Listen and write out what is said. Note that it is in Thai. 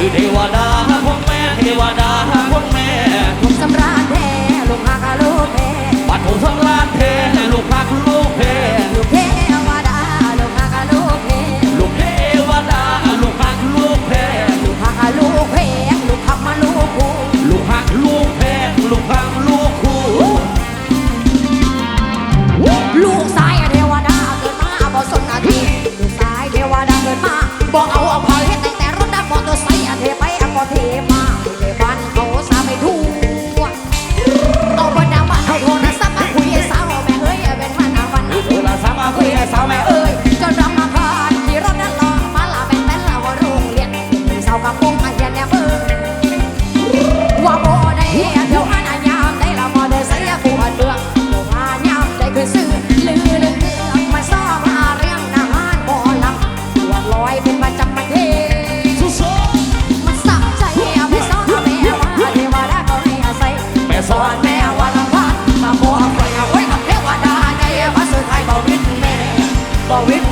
คือเทวดาของแม่เทวดาของแม่ลูกสำราญแท้ลูกหักลูกแพ้ปัดหูสำราญแท้ลูกหักลูกแพ้ลูกเทวดาลูกหักลูกแพ้ลูกเทวดาลูกหักลูกแพ้ลูกหักลูกแพ้ลูกหักมาลูกคู่ลูกหักลูกแพ้ลูกหักลูกคู่ลูกสายเทวดาเกิดมาบ่สนนาทีลูกสายเทวดาเกิดมาบ่เอาเอา 와, 왜